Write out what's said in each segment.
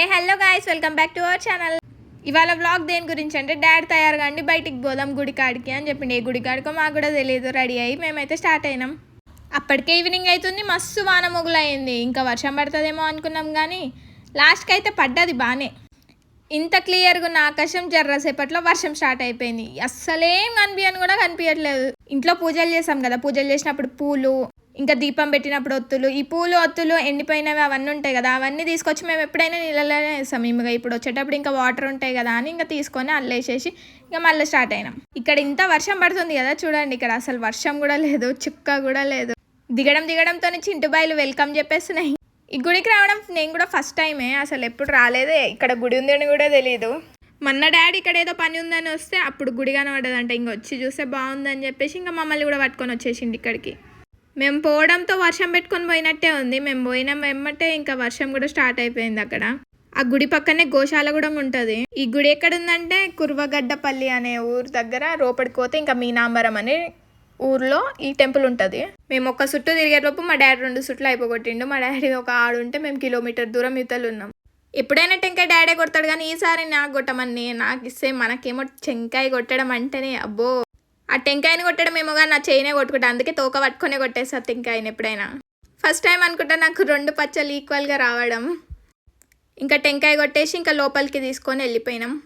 Hey hello guys welcome back to our channel ఇవాళ vlog దేని గురించి అంటే డాడ్ తయారు అండి బయటికి పోదాం గుడి కాడికి అని చెప్పిండి. ఏ గుడికాడికో మాకు కూడా తెలియదు రెడీ అయ్యి మేమైతే స్టార్ట్ అయినాం. అప్పటికే ఈవినింగ్ అవుతుంది మస్తు వాన మొగులైంది. ఇంకా వర్షం పడుతుందేమో అనుకున్నాం కానీ లాస్ట్కి అయితే పడ్డది బాగానే ఇంత క్లియర్గా ఉన్న ఆకాశం జర్రసేపట్లో వర్షం స్టార్ట్ అయిపోయింది. అస్సలేం కనిపించని కూడా కనిపించట్లేదు ఇంట్లో పూజలు చేసాం కదా పూజలు చేసినప్పుడు పూలు ఇంకా దీపం పెట్టినప్పుడు ఒత్తులు ఈ పూలు ఒత్తులు ఎండిపోయినవి అవన్నీ ఉంటాయి కదా అవన్నీ తీసుకొచ్చి మేము ఎప్పుడైనా నీళ్ళలోనే వేస్తాం. ఇంకా ఇప్పుడు వచ్చేటప్పుడు ఇంకా వాటర్ ఉంటాయి కదా అని ఇంకా తీసుకొని అల్లేసేసి ఇంకా మళ్ళీ స్టార్ట్ అయినాం. ఇక్కడ ఇంత వర్షం పడుతుంది కదా చూడండి ఇక్కడ అసలు వర్షం కూడా లేదు చుక్క కూడా లేదు. దిగడం దిగడంతో చింటుబాయిలు వెల్కమ్ చెప్పేస్తున్నాయి. ఈ గుడికి రావడం నేను కూడా ఫస్ట్ టైమే అసలు ఎప్పుడు రాలేదే ఇక్కడ గుడి ఉందని కూడా తెలియదు మొన్న డాడీ ఇక్కడ ఏదో పని ఉందని వస్తే అప్పుడు గుడి కనబడ్డదంట ఇంక వచ్చి చూస్తే బాగుందని చెప్పేసి ఇంకా మమ్మల్ని కూడా పట్టుకొని వచ్చేసిండి ఇక్కడికి. మేము పోవడంతో వర్షం పెట్టుకొని పోయినట్టే ఉంది. మేము పోయినాం వెమ్మటే ఇంకా వర్షం కూడా స్టార్ట్ అయిపోయింది అక్కడ. ఆ గుడి పక్కనే గోశాల కూడా ఉంటుంది. ఈ గుడి ఎక్కడ ఉందంటే కుర్వగడ్డపల్లి అనే ఊరు దగ్గర రోపడికి పోతే ఇంకా మీనాంబరం అనే ఊర్లో ఈ టెంపుల్ ఉంటుంది. మేము ఒక చుట్టూ తిరిగేటప్పుడు మా డాడీ రెండు చుట్లు అయిపోగొట్టిండు. మా డాడీ ఒక ఆడు ఉంటే మేము కిలోమీటర్ దూరం ఇతలు ఉన్నాం. ఎప్పుడైనా టెంకాయ డాడీ కొడతాడు కానీ ఈసారి నాకు కొట్టమని నాకు ఇస్తే మనకేమో టెంకాయ కొట్టడం అంటేనే అబ్బో. ఆ టెంకాయని కొట్టడం ఏమో కానీ నా చైనే కొట్టుకుంటా. అందుకే తోక పట్టుకునే కొట్టేస్తా టెంకాయని ఎప్పుడైనా. ఫస్ట్ టైం అనుకుంటా నాకు రెండు పచ్చలు ఈక్వల్గా రావడం. ఇంకా టెంకాయ కొట్టేసి ఇంకా లోపలికి తీసుకొని వెళ్ళిపోయినాం.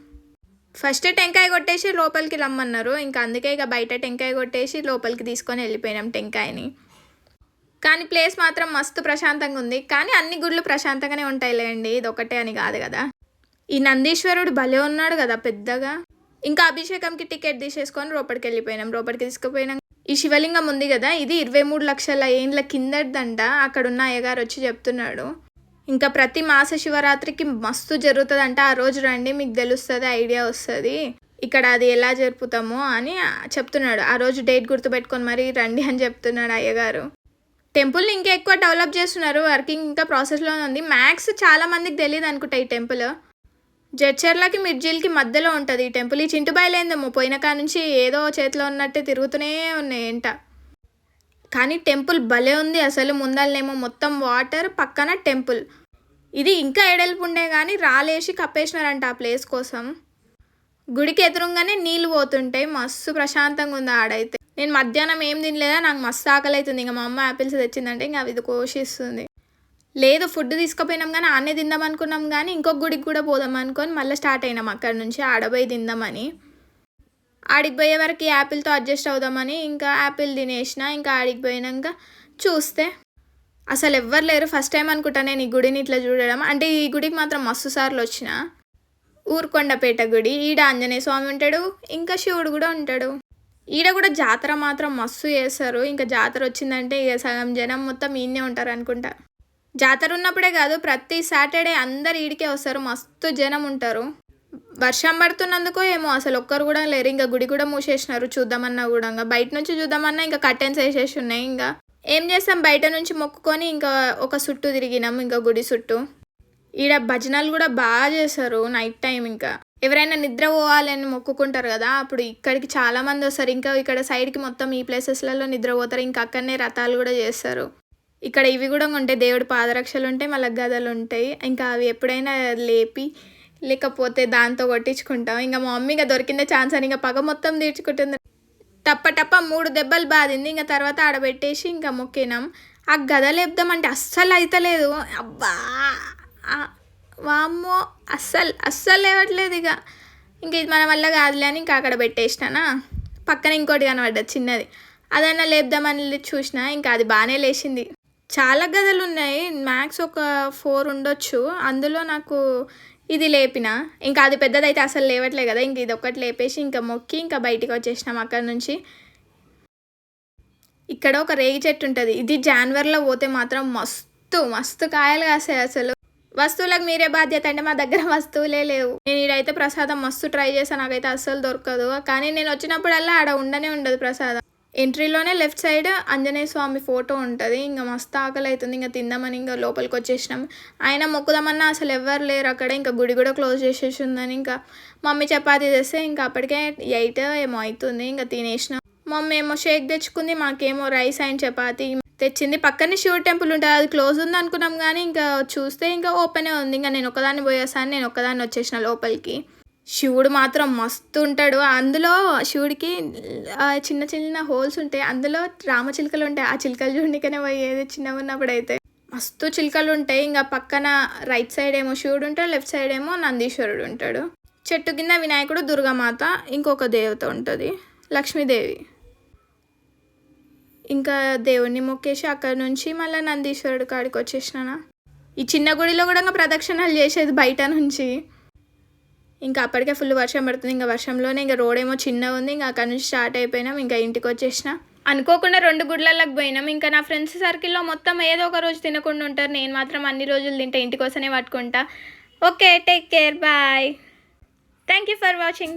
ఫస్ట్ టెంకాయ కొట్టేసి లోపలికి రమ్మన్నారు. ఇంకా అందుకే ఇక బయట టెంకాయ కొట్టేసి లోపలికి తీసుకొని వెళ్ళిపోయినాం టెంకాయని. కానీ ప్లేస్ మాత్రం మస్తు ప్రశాంతంగా ఉంది. కానీ అన్ని గుళ్ళు ప్రశాంతంగానే ఉంటాయిలేండి. ఇది ఒకటే అని కాదు కదా. ఈ నందీశ్వరుడు భలే ఉన్నాడు కదా పెద్దగా. ఇంకా అభిషేకంకి టికెట్ తీసేసుకొని లోపలికి వెళ్ళిపోయినాం. లోపలికి తీసుకుపోయినాం. ఈ శివలింగం ఉంది కదా ఇది ఇరవై మూడు లక్షల ఏండ్ల కిందటిదంట. అక్కడ ఉన్న అయ్యగారు వచ్చి చెప్తున్నాడు. ఇంకా ప్రతి మాస శివరాత్రికి మస్తు జరుగుతుందంట. ఆ రోజు రండి మీకు తెలుస్తుంది ఐడియా వస్తుంది. ఇక్కడ అది ఎలా జరుపుతామో అని చెప్తున్నాడు. ఆ రోజు డేట్ గుర్తుపెట్టుకొని మరి రండి అని చెప్తున్నాడు అయ్యగారు. టెంపుల్ని ఇంకా ఎక్కువ డెవలప్ చేస్తున్నారు. వర్కింగ్ ఇంకా ప్రాసెస్లో ఉంది. మ్యాథ్స్ చాలా మందికి తెలియదు అనుకుంటా ఈ టెంపుల్. జడ్చర్లకి మిర్జిల్కి మధ్యలో ఉంటుంది. ఈ టెంపుల్ ఈ చింటుబాయిలేందేమో పోయిన కాడ నుంచి ఏదో చేతిలో ఉన్నట్టే తిరుగుతూనే ఉన్నాయి ఎంట కానీ టెంపుల్ భలే ఉంది. అసలు ముందలనేమో మొత్తం వాటర్ పక్కన టెంపుల్. ఇది ఇంకా ఎడల్పు ఉండే కానీ రాలేసి కప్పేసినారంట ఆ ప్లేస్ కోసం. గుడికి ఎదురుగానే నీళ్ళు పోతుంటాయి. మస్తు ప్రశాంతంగా ఉంది ఆడైతే. నేను మధ్యాహ్నం ఏం తినలేదా? నాకు మస్తు ఆకలి అవుతుంది ఇంకా మా అమ్మ యాపిల్స్ తెచ్చిందంటే ఇంకా అవి ఇది కోషిస్తుంది లేదు ఫుడ్ తీసుకుపోయినాం కానీ ఆనే తిందాం అనుకున్నాం కానీ ఇంకొక గుడికి కూడా పోదాం అనుకొని మళ్ళీ స్టార్ట్ అయినాం అక్కడ నుంచి ఆడపోయి తిందామని. ఆడికి పోయే వరకు యాపిల్తో అడ్జస్ట్ అవుదామని ఇంకా యాపిల్ తినేసిన ఇంకా ఆడికి పోయినాక చూస్తే అసలు ఎవ్వరు లేరు. ఫస్ట్ టైం అనుకుంటా నేను ఈ గుడిని ఇట్లా చూడడం. అంటే ఈ గుడికి మాత్రం మస్తు సార్లు వచ్చిన. ఊరుకొండపేట గుడి ఈడ ఆంజనేయ స్వామి ఉంటాడు ఇంకా శివుడు కూడా ఉంటాడు. ఈడ కూడా జాతర మాత్రం మస్తు చేస్తారు. ఇంకా జాతర వచ్చిందంటే ఇక సగం జనం మొత్తం ఈయనే ఉంటారు అనుకుంటా. జాతర ఉన్నప్పుడే కాదు ప్రతి సాటర్డే అందరు ఈడికే వస్తారు. మస్తు జనం ఉంటారు. వర్షం పడుతున్నందుకు ఏమో అసలు ఒక్కరు కూడా లేరు. ఇంకా గుడి కూడా మూసేసినారు. చూద్దామన్నా కూడా ఇంకా బయట నుంచి చూద్దామన్నా ఇంకా కర్టెన్స్ వేసేసి ఉన్నాయి. ఇంకా ఏం చేస్తాం? బయట నుంచి మొక్కుకొని ఇంకా ఒక చుట్టూ తిరిగినాం. ఇంకా గుడి చుట్టూ. ఈడ భజనలు కూడా బాగా చేస్తారు నైట్ టైం ఇంకా. ఎవరైనా నిద్ర పోవాలని మొక్కుకుంటారు కదా అప్పుడు ఇక్కడికి చాలామంది వస్తారు. ఇంకా ఇక్కడ సైడ్కి మొత్తం ఈ ప్లేసెస్లలో నిద్ర పోతారు. ఇంకా అక్కడనే రథాలు కూడా చేస్తారు. ఇక్కడ ఇవి కూడా ఉంటాయి. దేవుడి పాదరక్షలు ఉంటాయి మళ్ళీ గదలు ఉంటాయి. ఇంకా అవి ఎప్పుడైనా లేపి లేకపోతే దాంతో కొట్టించుకుంటాం. ఇంకా మా మమ్మీ ఇంకా దొరికిందే ఛాన్స్ అని ఇంకా పగ మొత్తం తీర్చుకుంటుంది. టప్ప టప్ప మూడు దెబ్బలు బాధింది. ఇంకా తర్వాత ఆడబెట్టేసి ఇంకా మొక్కినాం. ఆ గద లేపుదామంటే అస్సలు అవుతలేదు అబ్బా! వామ్మో! అస్సలు అస్సలు లేవట్లేదు ఇక. ఇంక ఇది మన వల్ల కాదులే అని ఇంకా అక్కడ పెట్టేసినానా? పక్కన ఇంకోటి కనబడ్డది చిన్నది. అదన్నా లేపుదామని చూసిన ఇంకా అది బాగానే లేచింది. చాలా గదులు ఉన్నాయి మ్యాక్స్ ఒక ఫోర్ ఉండొచ్చు. అందులో నాకు ఇది లేపిన. ఇంకా అది పెద్దదైతే అసలు లేవట్లే కదా. ఇంక ఇది ఒకటి లేపేసి ఇంకా మొక్కి ఇంకా బయటికి వచ్చేసినాం అక్కడ నుంచి. ఇక్కడ ఒక రేగి చెట్టు ఉంటుంది. ఇది జాన్వరిలో పోతే మాత్రం మస్తు మస్తు కాయలు కాస్తాయి అసలు. వస్తువులకు మీరే బాధ్యత అంటే మా దగ్గర వస్తువులే లేవు. నేను ఇడైతే ప్రసాదం మస్తు ట్రై చేశాను నాకైతే అస్సలు దొరకదు. కానీ నేను వచ్చినప్పుడల్లా ఆడ ఉండనే ఉండదు ప్రసాదం. ఎంట్రీలోనే left side Anjaneya Swamy photo ఉంటుంది. ఇంకా మస్తు ఆకలి అవుతుంది ఇంకా తిందామని ఇంకా లోపలికి వచ్చేసినాం. ఆయన మొక్కుదామన్నా అసలు ఎవ్వరు లేరు అక్కడ. ఇంకా గుడి కూడా క్లోజ్ చేసేసి ఉందని ఇంకా మమ్మీ చపాతీ తెస్తే ఇంకా అప్పటికే ఎయిట్ ఏమో అవుతుంది ఇంకా తినేసినాం. మమ్మీ ఏమో షేక్ తెచ్చుకుంది. మాకేమో రైస్ అండ్ చపాతీ తెచ్చింది. పక్కనే శివ టెంపుల్ ఉంటుంది. అది క్లోజ్ ఉంది అనుకున్నాం కానీ ఇంకా చూస్తే ఇంకా ఓపెనే ఉంది. ఇంకా నేను ఒక్కదాన్ని పోయేసాను. నేను ఒకదాన్ని వచ్చేసిన లోపలికి. శివుడు మాత్రం మస్తు ఉంటాడు. అందులో శివుడికి చిన్న చిన్న హోల్స్ ఉంటాయి. అందులో రామచిలుకలు ఉంటాయి. ఆ చిలుకలు చూడనికనే పోయేది చిన్నగా ఉన్నప్పుడు అయితే మస్తు చిలుకలు ఉంటాయి. ఇంకా పక్కన రైట్ సైడ్ ఏమో శివుడు ఉంటాడు. లెఫ్ట్ సైడ్ ఏమో నందీశ్వరుడు ఉంటాడు. చెట్టు కింద వినాయకుడు దుర్గామాత ఇంకొక దేవత ఉంటుంది. లక్ష్మీదేవి. ఇంకా దేవుణ్ణి మొక్కేసి అక్కడ నుంచి మళ్ళీ నందీశ్వరుడు కాడికి వచ్చేసిన ఈ చిన్న గుడిలో కూడా ఇంకా ప్రదక్షిణాలు చేసేది బయట నుంచి. ఇంకా అప్పటికే ఫుల్ వర్షం పడుతుంది. ఇంకా వర్షంలోనే ఇంకా రోడ్ ఏమో చిన్నగా ఉంది. ఇంకా అక్కడ నుంచి స్టార్ట్ అయిపోయినాం. ఇంకా ఇంటికి వచ్చేసిన. అనుకోకుండా రెండు గుడ్లలోకి పోయినాం. ఇంకా నా ఫ్రెండ్స్ సర్కిల్లో మొత్తం ఏదో ఒక రోజు తినకుండా ఉంటారు. నేను మాత్రం అన్ని రోజులు తింటా ఇంటికోసమే పట్టుకుంటా. Okay take care bye thank you for watching